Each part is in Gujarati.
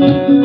મને શા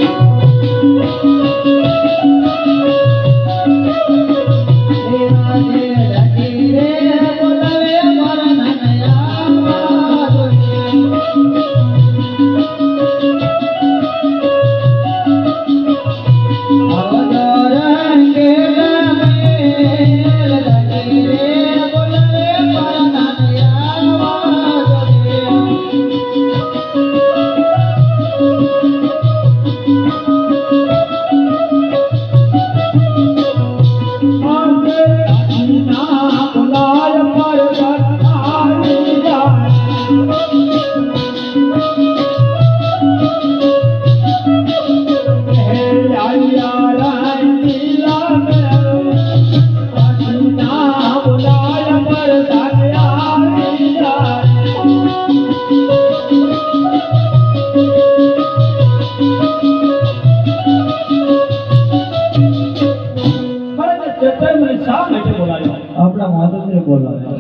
આપણા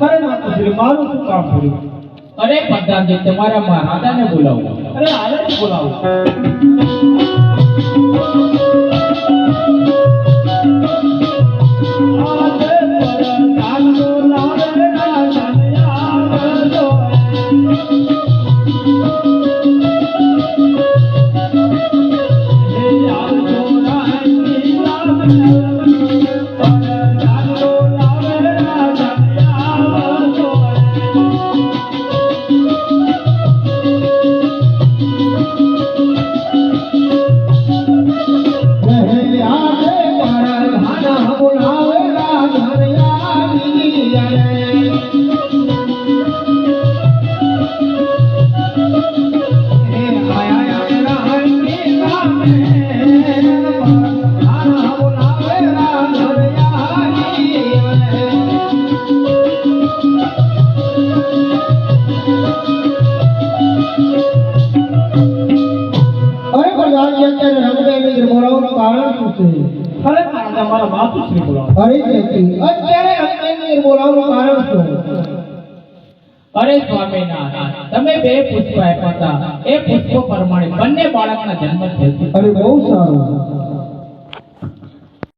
અરે માતુશ્રી મારું શું કામ પડ્યું અરે પ્રધાનજી તમારા મહારાજાને બોલાવો. અરે આને બોલાવો. Música અત્યારે રંગદેવી બોલાવવાનું કારણ શું છે? અરે મારા મારા બોલાવો બોલાવવાનું કારણ શું? અરે સ્વામિનારાયણ તમે બે પુષ્પ આપ્યા હતા. એ પુષ્પો પ્રમાણે બંને બાળકના જન્મ થયો અરે બહુ સારું.